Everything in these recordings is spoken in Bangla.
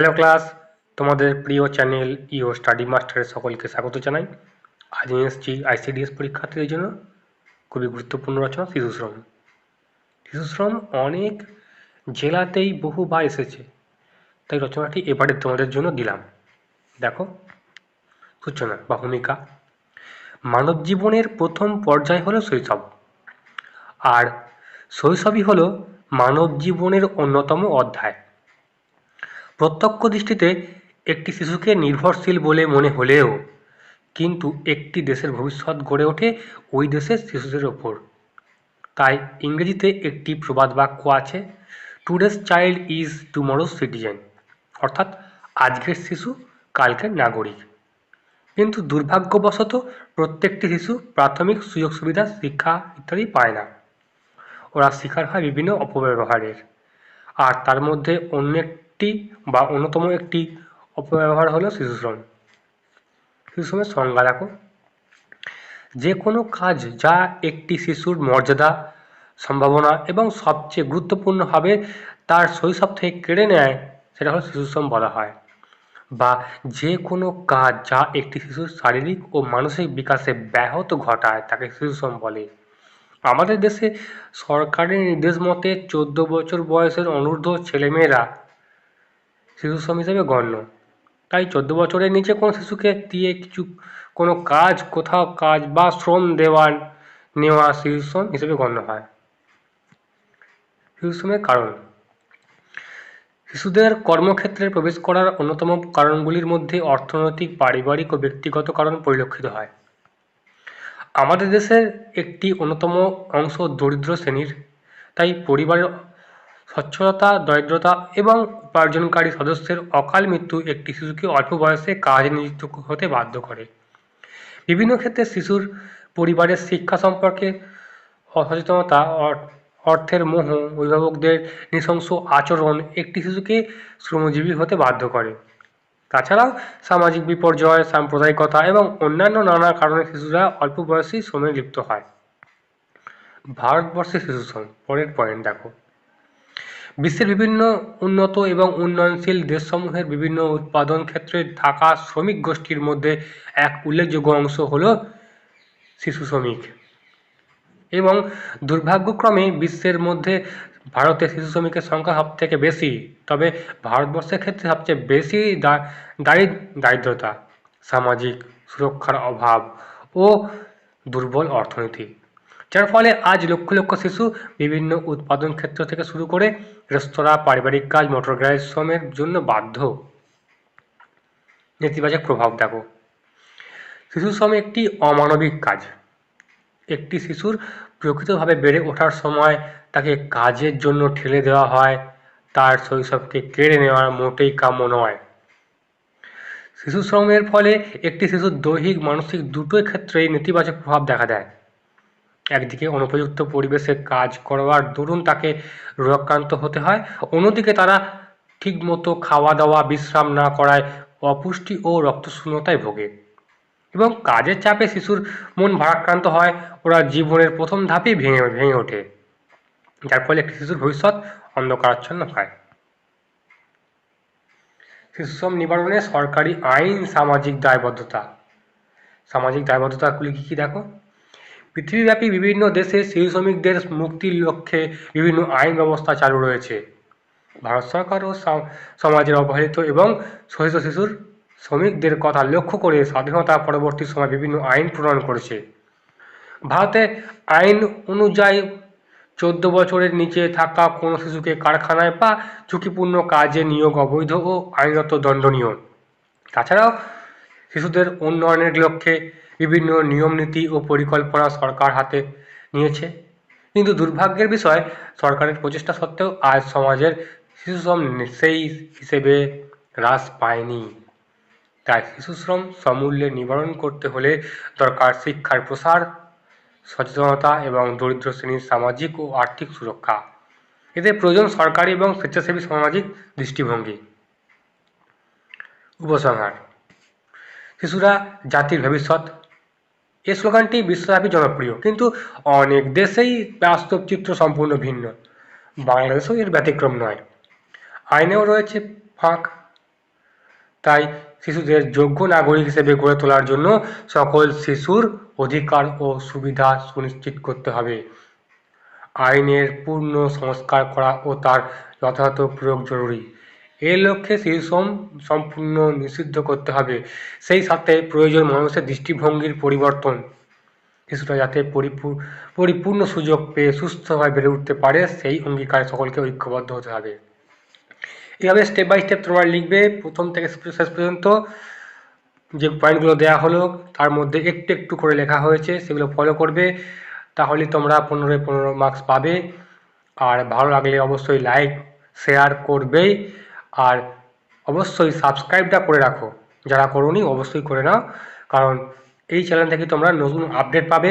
হ্যালো ক্লাস তোমাদের প্রিয় চ্যানেল ইও স্টাডি মাস্টারের সকলকে স্বাগত জানাই। আজ নিয়ে এসেছি আইসিডিএস পরীক্ষার্থীদের জন্য খুবই গুরুত্বপূর্ণ রচনা শিশুশ্রম শিশুশ্রম অনেক জেলাতেই বহুবার এসেছে, তাই রচনাটি এবারে তোমাদের জন্য দিলাম। দেখো, সূচনা বা ভূমিকা। মানব জীবনের প্রথম পর্যায় হলো শৈশব, আর শৈশবই হলো মানব জীবনের অন্যতম অধ্যায়। প্রত্যক্ষ দৃষ্টিতে একটি শিশুকে নির্ভরশীল বলে মনে হলেও, কিন্তু একটি দেশের ভবিষ্যৎ গড়ে ওঠে ওই দেশের শিশুদের ওপর। তাই ইংরেজিতে একটি প্রবাদ বাক্য আছে today's child is tomorrow's citizen অর্থাৎ আজকের শিশু কালকের নাগরিক। কিন্তু দুর্ভাগ্যবশত প্রত্যেকটি শিশু প্রাথমিক সুযোগ সুবিধা, শিক্ষা ইত্যাদি পায় না। ওরা শিকার হয় বিভিন্ন অপব্যবহারের। আর তার মধ্যে অন্য একটি বা অন্যতম একটি অপব্যবহার হলো শিশুশ্রম। শিশুশ্রমের সংজ্ঞা দেখো। যে কোনো কাজ যা একটি শিশুর মর্যাদা, সম্ভাবনা এবং সবচেয়ে গুরুত্বপূর্ণভাবে তার শৈশব থেকে কেড়ে নেয়, সেটা হলো শিশুশ্রম বলা হয়। বা যে কোনো কাজ যা একটি শিশুর শারীরিক ও মানসিক বিকাশে ব্যাহত ঘটায়, তাকে শিশুশ্রম বলে। আমাদের দেশে সরকারের নির্দেশ মতে চোদ্দ বছর বয়সের অনূর্ধ্ব ছেলেমেয়েরা শিশুশ্রম হিসেবে গণ্য। তাই চোদ্দ বছরের নিচে কোনো শিশুকে দিয়ে কিছু, কোনো কাজ, কোথাও কাজ বা শ্রম দেওয়া নেওয়া শিশুশ্রম হিসেবে গণ্য হয়। শিশুশ্রমের কারণ। শিশুদের কর্মক্ষেত্রে প্রবেশ করার অন্যতম কারণগুলির মধ্যে অর্থনৈতিক, পারিবারিক ও ব্যক্তিগত কারণ পরিলক্ষিত হয়। আমাদের দেশের একটি অন্যতম অংশ দরিদ্র শ্রেণির, তাই পরিবারের সচ্ছলতা দরিদ্রতা এবং উপার্জনকারী সদস্যের অকাল মৃত্যু একটি শিশুকে অল্প বয়সে কাজে নিযুক্ত হতে বাধ্য করে। বিভিন্ন ক্ষেত্রে শিশুর পরিবারের শিক্ষা সম্পর্কে অসচেতনতা অর্থের মোহ, অভিভাবকদের নৃশংস আচরণ একটি শিশুকে শ্রমজীবী হতে বাধ্য করে। তাছাড়াও সামাজিক বিপর্যয়, সাম্প্রদায়িকতা এবং অন্যান্য নানা কারণে শিশুরা অল্প বয়সেই শ্রমে লিপ্ত হয়। ভারতবর্ষের শিশু শ্রম, পরের পয়েন্ট দেখো। বিশ্বের বিভিন্ন উন্নত এবং উন্নয়নশীল দেশসমূহের বিভিন্ন উৎপাদন ক্ষেত্রে থাকা শ্রমিক গোষ্ঠীর মধ্যে এক উল্লেখযোগ্য অংশ হল শিশু শ্রমিক। এবং দুর্ভাগ্যক্রমে বিশ্বের মধ্যে ভারতে শিশু শ্রমিকের সংখ্যা সব থেকে বেশি, তবে ভারতবর্ষের ক্ষেত্রে সবচেয়ে বেশি দারিদ্রতা, সামাজিক সুরক্ষার অভাব ও দুর্বল অর্থনীতি। যার ফলে আজ লক্ষ লক্ষ শিশু বিভিন্ন উৎপাদন ক্ষেত্র থেকে শুরু করে রেস্তোরাঁ, পারিবারিক কাজ, মোটর গ্যারেজ শ্রমের জন্য বাধ্য। নেতিবাচক প্রভাব দেখো। শিশু শ্রম একটি অমানবিক কাজ। একটি শিশুর প্রকৃতভাবে বেড়ে ওঠার সময় তাকে কাজের জন্য ঠেলে দেওয়া হয়, তার শৈশবকে কেড়ে নেওয়া মোটেই কাম্য নয়। শিশু শ্রমের ফলে একটি শিশুর দৈহিক, মানসিক দুটোই ক্ষেত্রেই নেতিবাচক প্রভাব দেখা দেয়। একদিকে অনুপযুক্ত পরিবেশে কাজ করবার দরুন তাকে রোগাক্রান্ত হতে হয়, অন্যদিকে তারা ঠিকমতো খাওয়া দাওয়া বিশ্রাম না করায় অপুষ্টি ও রক্তশূন্যতায় ভোগে। এবং কাজের চাপে শিশুর মন ভারাক্রান্ত হয়, ওরা জীবনের প্রথম ধাপেই ভেঙে ভেঙে ওঠে, যার ফলে একটি শিশুর ভবিষ্যৎ অন্ধকারাচ্ছন্ন হয়। শিশুশ্রম নিবারণে সরকারি আইন সামাজিক দায়বদ্ধতা। সামাজিক দায়বদ্ধতাগুলি কী কী দেখো? পৃথিবীব্যাপী বিভিন্ন দেশে শিশু শ্রমিকদের মুক্তির লক্ষ্যে বিভিন্ন আইন ব্যবস্থা চালু রয়েছে। ভারত সরকার ও সমাজের অবহেলিত এবং শোষিত শিশুর শ্রমিকদের কথা লক্ষ্য করে স্বাধীনতা পরবর্তী সময় বিভিন্ন আইন প্রণয়ন করেছে। ভারতে আইন অনুযায়ী চোদ্দ বছরের নিচে থাকা কোনো শিশুকে কারখানায় বা ঝুঁকিপূর্ণ কাজে নিয়োগ অবৈধ ও আইনত দণ্ডনীয়। তাছাড়াও শিশুদের উন্নয়নের লক্ষ্যে বিভিন্ন নিয়ম নীতি ও পরিকল্পনা সরকার হাতে নিয়েছে। কিন্তু দুর্ভাগ্যের বিষয়, সরকারের প্রচেষ্টা সত্ত্বেও আজ সমাজের শিশুশ্রম সেই হিসেবে হ্রাস পায়নি। তাই শিশুশ্রম সমূল্যে নিবারণ করতে হলে দরকার শিক্ষার প্রসার, সচেতনতা এবং দরিদ্র শ্রেণির সামাজিক ও আর্থিক সুরক্ষা। এতে প্রয়োজন সরকারি এবং স্বেচ্ছাসেবী সামাজিক দৃষ্টিভঙ্গি। উপসংহার, শিশুরা জাতির ভবিষ্যৎ এই স্লোগানটি বিশ্বব্যাপী জনপ্রিয়। কিন্তু অনেক দেশেই বাস্তব চিত্র সম্পূর্ণ ভিন্ন। বাংলাদেশেও এর ব্যতিক্রম নয়। আইনেও রয়েছে ফাঁক। তাই শিশুদের যোগ্য নাগরিক হিসেবে গড়ে তোলার জন্য সকল শিশুর অধিকার ও সুবিধা সুনিশ্চিত করতে হবে। আইনের পূর্ণ সংস্কার করা ও তার যথাযথ প্রয়োগ জরুরি। এ লক্ষ্যে শিশুশ্রম সম্পূর্ণ নিষিদ্ধ করতে হবে। সেই সাথে প্রয়োজন মানুষের দৃষ্টিভঙ্গির পরিবর্তন। শিশুরা যাতে পরিপূর্ণ সুযোগ পেয়ে সুস্থভাবে বেড়ে উঠতে পারে, সেই অঙ্গীকারে সকলকে ঐক্যবদ্ধ হতে হবে। এভাবে স্টেপ বাই স্টেপ তোমরা লিখবে। প্রথম থেকে শেষ পর্যন্ত যে পয়েন্টগুলো দেওয়া হলো, তার মধ্যে একটু একটু করে লেখা হয়েছে, সেগুলো ফলো করবে। তাহলে তোমরা পনেরোয় পনেরো মার্কস পাবে। আর ভালো লাগলে অবশ্যই লাইক শেয়ার করবেই আর অবশ্যই সাবস্ক্রাইবটা করে রাখো। যারা করোনি, অবশ্যই করে নাও। কারণ এই চ্যানেল থেকে তোমরা নতুন আপডেট পাবে।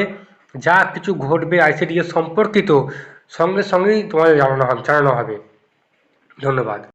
যা কিছু ঘটবে আইসিডিএস সম্পর্কিত সঙ্গে সঙ্গেই তোমাদের জানানো হবে জানানো হবে। ধন্যবাদ।